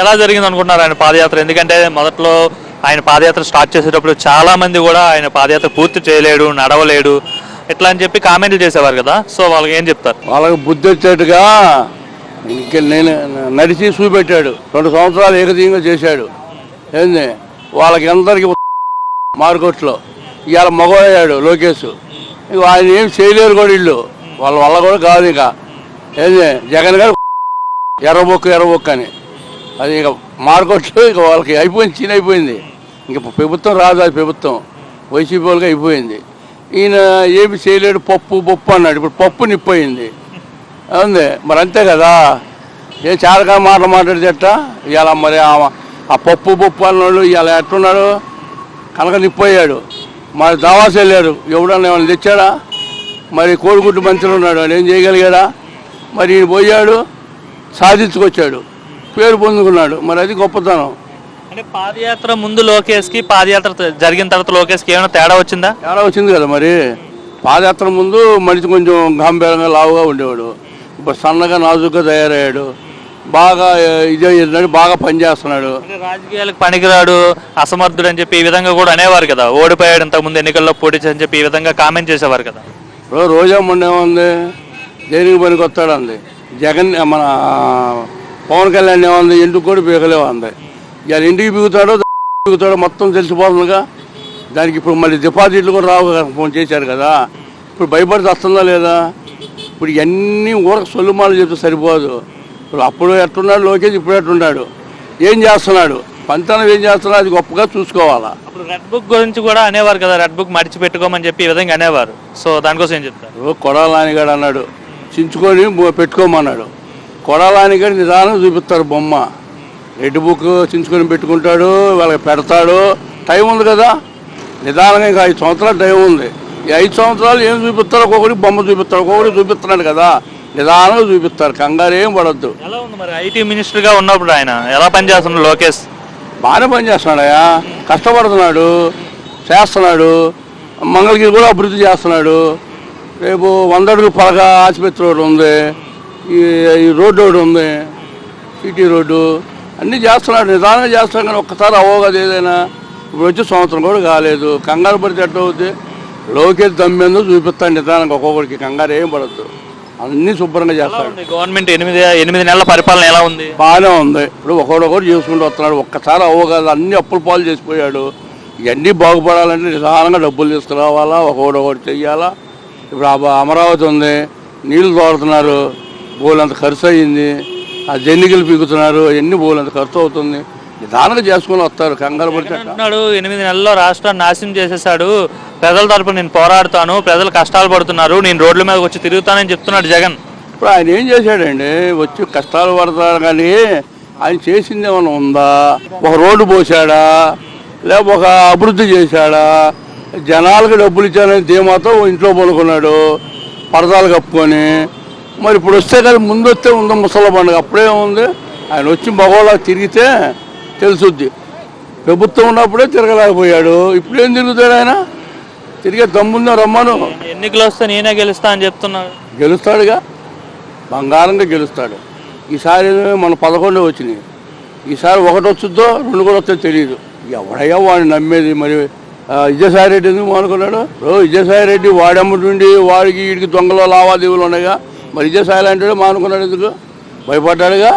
ఎలా జరిగింది అనుకుంటున్నారు ఆయన పాదయాత్ర? ఎందుకంటే మొదట్లో ఆయన పాదయాత్ర స్టార్ట్ చేసేటప్పుడు చాలా మంది కూడా ఆయన పాదయాత్ర పూర్తి చేయలేడు నడవలేడు ఇట్లా అని చెప్పి కామెంట్లు చేసేవారు కదా. సో వాళ్ళకి ఏం చెప్తారు? వాళ్ళకి బుద్ధి వచ్చేట్టుగా నేను నడిచి చూపెట్టాడు. రెండు సంవత్సరాలు ఏకదీయంగా చేశాడు. ఏంది? వాళ్ళకి అందరికి మార్కెట్లో ఇవాళ మగవాడు లోకేష్ ఇక ఆయన ఏం చేయలేరు కూడా ఇల్లు వాళ్ళ వల్ల కూడా కాదు ఇక. ఏంది? జగన్ గారు ఎర్రబొక్కు ఎర్రబొక్కు అని. అది ఇక మార్కొట్లు ఇక వాళ్ళకి అయిపోయింది చీన అయిపోయింది. ఇంక ప్రభుత్వం రాదు అది ప్రభుత్వం. వైసీపీ వాళ్ళకి అయిపోయింది. ఈయన ఏమి చేయలేడు పప్పు పప్పు అన్నాడు. ఇప్పుడు పప్పు నిప్పయింది. ఉంది మరి అంతే కదా. ఏ చాలకా మాటలు మాట్లాడితే ఇవాళ మరి ఆ- ఆ పప్పు పప్పు అన్నాడు ఇవాళ ఎట్టున్నాడు కనుక నిప్పయ్యాడు. మరి దావాస్ వెళ్ళాడు. ఎవడన్నా ఏమైనా తెచ్చాడా? మరి కోడిగుడ్డు మంచిగా ఉన్నాడు. ఏం చేయగలిగాడా? మరి ఈయన పోయాడు సాధించుకొచ్చాడు. పేరు పొందుకున్నాడు. మరి అది గొప్పతనం. అంటే పాదయాత్ర ముందు లోకేష్కి పాదయాత్ర త- జరిగిన తర్వాత లోకేష్కి ఏమైనా తేడా వచ్చిందా? తేడా వచ్చింది కదా మరి. పాదయాత్ర ముందు మనిషి కొంచెం గంభీరంగా లావుగా ఉండేవాడు. ఇప్పుడు సన్నగా నాజుగ్గా తయారయ్యాడు. బాగా ఇదే చేస్తున్నాడు బాగా పనిచేస్తున్నాడు రాజకీయాలకు పనికిరాడు అసమర్థుడు అని చెప్పి ఈ విధంగా కూడా అనేవారు కదా. ఓడిపోయాడు ఇంతకుముందు ఎన్నికల్లో పోటీ అని చెప్పి ఈ విధంగా కామెంట్ చేసేవారు కదా. రోజా మొన్న ఏముంది దేనికి పనికి వస్తాడు అంది జగన్ మన పవన్ కళ్యాణ్ ఏముంది? ఇంటికి కూడా పీకలేవు అంది. ఇవాళ ఇంటికి పీకుతాడో పీకుతాడో మొత్తం తెలిసిపోతుందిగా. దానికి ఇప్పుడు మళ్ళీ డిపాజిట్లు కూడా రావు కదా, ఫోన్ చేశారు కదా. ఇప్పుడు భయపడి వస్తుందా లేదా? ఇప్పుడు ఇవన్నీ ఊరకు సొల్లుమాలు చెప్తే సరిపోదు. ఇప్పుడు అప్పుడు ఎట్టున్నాడు లోకేష్ ఇప్పుడు ఎట్టున్నాడు? ఏం చేస్తున్నాడు? పంతనం ఏం చేస్తున్నాడు? అది గొప్పగా చూసుకోవాలా. అప్పుడు రెడ్ బుక్ గురించి కూడా అనేవారు కదా రెడ్ బుక్ మడిచి పెట్టుకోమని చెప్పి ఈ విధంగా అనేవారు. సో దానికోసం ఏం చెప్తారు? ఓ కొడాలానిగాడు అన్నాడు. చించుకొని బొ- పెట్టుకోమన్నాడు కొడాలానిగాడు నిదానం చూపిస్తారు బొమ్మ. రెడ్ బుక్ చించుకొని పెట్టుకుంటాడు వాళ్ళకి పెడతాడు. టైం ఉంది కదా. నిదానంగా ఇంకా ఐదు సంవత్సరాలు టైం ఉంది. ఈ ఐదు సంవత్సరాలు ఏం చూపిస్తారు ఒక్కొక్కరికి బొమ్మ చూపిస్తారు ఒక్కొక్కరికి చూపిస్తున్నాడు కదా. నిదానంగా చూపిస్తారు కంగారు ఏం పడద్దు. ఎలా ఉంది మరి? ఐటీ మినిస్టర్గా ఉన్నప్పుడు ఆయన ఎలా పనిచేస్తున్నాడు లోకేష్? బాగానే పనిచేస్తున్నాడయా కష్టపడుతున్నాడు చేస్తున్నాడు. మంగళగిరి కూడా అభివృద్ధి చేస్తున్నాడు. రేపు వందడుగు పలక ఆసుపత్రి ఒకటి ఉంది. ఈ రోడ్డు ఒకటి ఉంది సిటీ రోడ్డు. అన్నీ చేస్తున్నాడు నిదానంగా చేస్తున్నాడు కానీ ఒక్కసారి అవ్వవు కదా ఏదైనా ఇప్పుడు వచ్చి సంవత్సరం కూడా కాలేదు. కంగారు పడితే ఎట్ట అవుద్ది? లోకేష్ దమ్మేందో చూపిస్తాడు నిదానంగా ఒక్కొక్కడికి కంగారు ఏం పడద్దు. అన్నీ శుభ్రంగా చేస్తాడు. గవర్నమెంట్ ఎనిమిది ఎనిమిది నెలల పరిపాలన ఎలా ఉంది? బాగానే ఉంది. ఇప్పుడు ఒకడొకడు చేసుకుంటూ వస్తున్నాడు ఒక్కసారి అవ్వగలదు అన్ని అప్పుల పాలు చేసిపోయాడు. ఇవన్నీ బాగుపడాలంటే నిదానంగా డబ్బులు తీసుకురావాలా ఒకడొకటి చెయ్యాలా? ఇప్పుడు అమరావతి ఉంది నీళ్ళు తోడుతున్నారు. బోలంత ఖర్చు అయ్యింది. ఆ జన్నికలు పీకుతున్నారు ఎన్ని బోలంత ఖర్చు అవుతుంది. నిదానంగా చేసుకుని వస్తారు కంగారు పడితే జగన్ అంటున్నాడు ఎనిమిది నెలల్లో రాష్ట్రాన్ని నాశనం చేసేసాడు. ప్రజల తరపున నేను పోరాడుతాను ప్రజలు కష్టాలు పడుతున్నారు నేను రోడ్ల మీద వచ్చి తిరుగుతానని చెప్తున్నాడు జగన్. ఇప్పుడు ఆయన ఏం చేశాడండి? వచ్చి కష్టాలు పడతాడు కానీ ఆయన చేసింది ఏమైనా ఉందా? ఒక రోడ్డు పోసాడా లేక ఒక అభివృద్ధి చేశాడా? జనాలకు డబ్బులు ఇచ్చానని ధీమాతో ఇంట్లో పడుకున్నాడు పరదాలు కప్పుకొని. మరి ఇప్పుడు వస్తే కదా ముందు వస్తే ఉందా ముసల పండుగ. అప్పుడే ఉంది ఆయన వచ్చి మగవాళ్ళ తిరిగితే తెలుసుద్ది. ప్రభుత్వం ఉన్నప్పుడే తిరగలేకపోయాడు. ఇప్పుడు ఏం తిరుగుతాడు ఆయన? తిరిగే దమ్ముందా రమ్మను? ఎన్నికలు వస్తే నేనే గెలుస్తా అని చెప్తున్నాడు గెలుస్తాడుగా? బంగారంగా గెలుస్తాడు. ఈసారి మన పదకొండే వచ్చినాయి. ఈసారి ఒకటి వచ్చుద్దో రెండు కూడా వస్తే తెలియదు ఎవడయ్యా వాడిని నమ్మేది? మరి విజయసాయి రెడ్డి ఎందుకు అనుకున్నాడు? విజయసాయి రెడ్డి వాడమ్మటుండి వాడికి వీడికి దొంగలో లావాదేవీలు ఉన్నాయిగా. మరి విజయసాయి లాంటి మానుకున్నాడు ఎందుకు? భయపడ్డాడుగా?